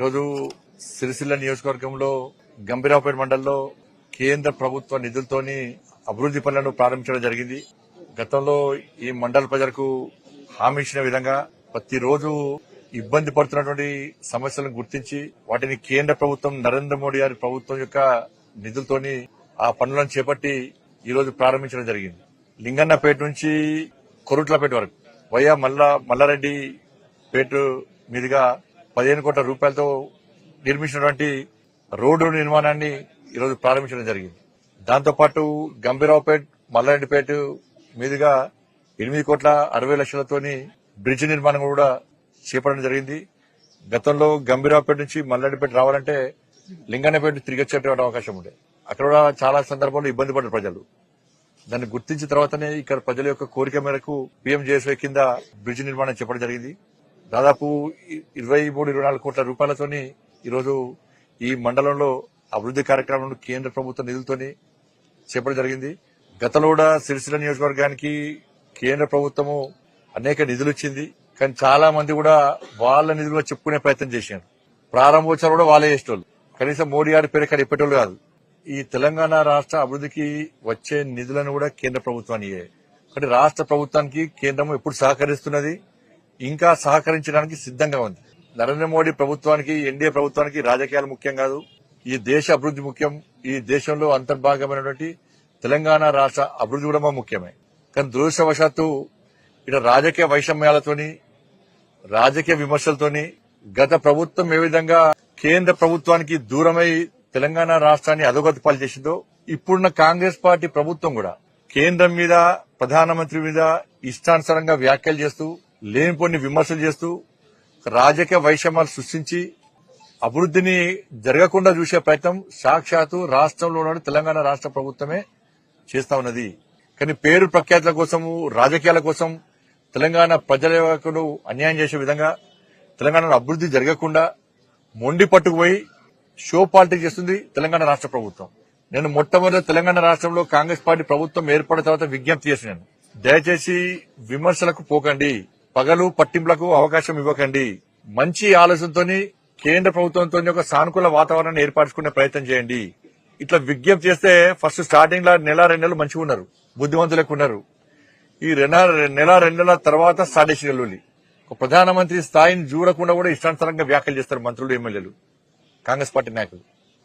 ఈరోజు సిరిసిల్ల నియోజకవర్గంలో గంభీరావుపేట మండలంలో కేంద్ర ప్రభుత్వ నిధులతోని అభివృద్ది పనులను ప్రారంభించడం జరిగింది. గతంలో ఈ మండల ప్రజలకు హామీ ఇచ్చిన విధంగా ప్రతిరోజు ఇబ్బంది పడుతున్నటువంటి సమస్యలను గుర్తించి వాటిని కేంద్ర ప్రభుత్వం నరేంద్ర మోడీ గారి ప్రభుత్వం యొక్క నిధులతోని ఆ పనులను చేపట్టి ఈ రోజు ప్రారంభించడం జరిగింది. లింగన్నపేట నుంచి కొరుట్లపేట వరకు వయ్యా మల్ల మల్లారెడ్డి పేట మీదుగా పదిహేను కోట్ల రూపాయలతో నిర్మించినటువంటి రోడ్డు నిర్మాణాన్ని ఈరోజు ప్రారంభించడం జరిగింది. దాంతోపాటు గంభీరావుపేట్ మల్లారెడ్డిపేట మీదుగా ఎనిమిది కోట్ల అరవై లక్షలతోని బ్రిడ్జ్ నిర్మాణం కూడా చేపట్టడం జరిగింది. గతంలో గంభీరావుపేట నుంచి మల్లారెడ్డిపేట రావాలంటే లింగన్నపేట తిరిగి వచ్చేటువంటి అవకాశం ఉండే. అక్కడ కూడా చాలా సందర్భాల్లో ఇబ్బంది పడ్డారు ప్రజలు. దాన్ని గుర్తించిన తర్వాతనే ఇక్కడ ప్రజల యొక్క కోరిక మేరకు పీఎంజేఎస్వై కింద బ్రిడ్జ్ నిర్మాణం చెప్పడం జరిగింది. దాదాపు ఇరవై మూడు ఇరవై నాలుగు కోట్ల రూపాయలతోని ఈరోజు ఈ మండలంలో అభివృద్ధి కార్యక్రమాలను కేంద్ర ప్రభుత్వ నిధులతోని చేపడం జరిగింది. గతంలో కూడా సిరిసిల్ల నియోజకవర్గానికి కేంద్ర ప్రభుత్వము అనేక నిధులు ఇచ్చింది కానీ చాలా మంది కూడా వాళ్ళ నిధులు చెప్పుకునే ప్రయత్నం చేశారు. ప్రారంభోత్సవం కూడా వాళ్ళే చేసేటోళ్ళు. కనీసం మోడీ గారి పేరు ఇక్కడ ఇప్పేటోళ్ళు కాదు. ఈ తెలంగాణ రాష్ట్ర అభివృద్ధికి వచ్చే నిధులను కూడా కేంద్ర ప్రభుత్వానికి కాబట్టి రాష్ట్ర ప్రభుత్వానికి కేంద్రం ఎప్పుడు సహకరిస్తున్నది? ఇంకా సహకరించడానికి సిద్ధంగా ఉంది. నరేంద్ర మోడీ ప్రభుత్వానికి ఎన్డీఏ ప్రభుత్వానికి రాజకీయాలు ముఖ్యం కాదు. ఈ దేశ అభివృద్ధి ముఖ్యం. ఈ దేశంలో అంతర్భాగమైనటువంటి తెలంగాణ రాష్ట్ర అభివృద్ధి కూడా ముఖ్యమే. కానీ దురదృష్టవశాత్తు ఇక్కడ రాజకీయ వైషమ్యాలతోని రాజకీయ విమర్శలతోని గత ప్రభుత్వం ఏ విధంగా కేంద్ర ప్రభుత్వానికి దూరమై తెలంగాణ రాష్ట్రాన్ని అధోగతి పాలు చేసిందో ఇప్పుడున్న కాంగ్రెస్ పార్టీ ప్రభుత్వం కూడా కేంద్రం మీద ప్రధానమంత్రి మీద ఇష్టానుసారంగా వ్యాఖ్యలు చేస్తూ లేనిపోని విమర్శలు చేస్తూ రాజకీయ వైషమ్యాలు సృష్టించి అభివృద్ధిని జరగకుండా చూసే ప్రయత్నం సాక్షాత్తు రాష్ట్రంలో ఉన్న తెలంగాణ రాష్ట్ర ప్రభుత్వమే చేస్తా ఉన్నది. కానీ పేరు ప్రఖ్యాతుల కోసము రాజకీయాల కోసం తెలంగాణ ప్రజలకు అన్యాయం చేసే విధంగా తెలంగాణలో అభివృద్ధి జరగకుండా మొండి పట్టుకుపోయి షో పాలిటిక్స్ చేస్తుంది తెలంగాణ రాష్ట్ర ప్రభుత్వం. నేను మొట్టమొదటి తెలంగాణ రాష్ట్రంలో కాంగ్రెస్ పార్టీ ప్రభుత్వం ఏర్పడిన తర్వాత విజ్ఞప్తి చేసినాను దయచేసి విమర్శలకు పోకండి. పగలు పట్టింపులకు అవకాశం ఇవ్వకండి. మంచి ఆలోచనతోని కేంద్ర ప్రభుత్వంతో ఒక సానుకూల వాతావరణాన్ని ఏర్పరచుకునే ప్రయత్నం చేయండి. ఇట్లా విజ్ఞప్తి చేస్తే ఫస్ట్ స్టార్టింగ్లో నెల రెండు నెలలు మంచిగా ఉన్నారు. బుద్ధిమంతులకు ఉన్నారు. ఈ నెల రెండు నెలల తర్వాత స్టార్ట్ చేసిన ఒక ప్రధానమంత్రి స్థాయిని చూడకుండా కూడా ఇష్టానుసారంగా వ్యాఖ్యలు చేస్తారు మంత్రులు ఎమ్మెల్యేలు. కాంగ్రెస్ పార్టీ నాయకులు.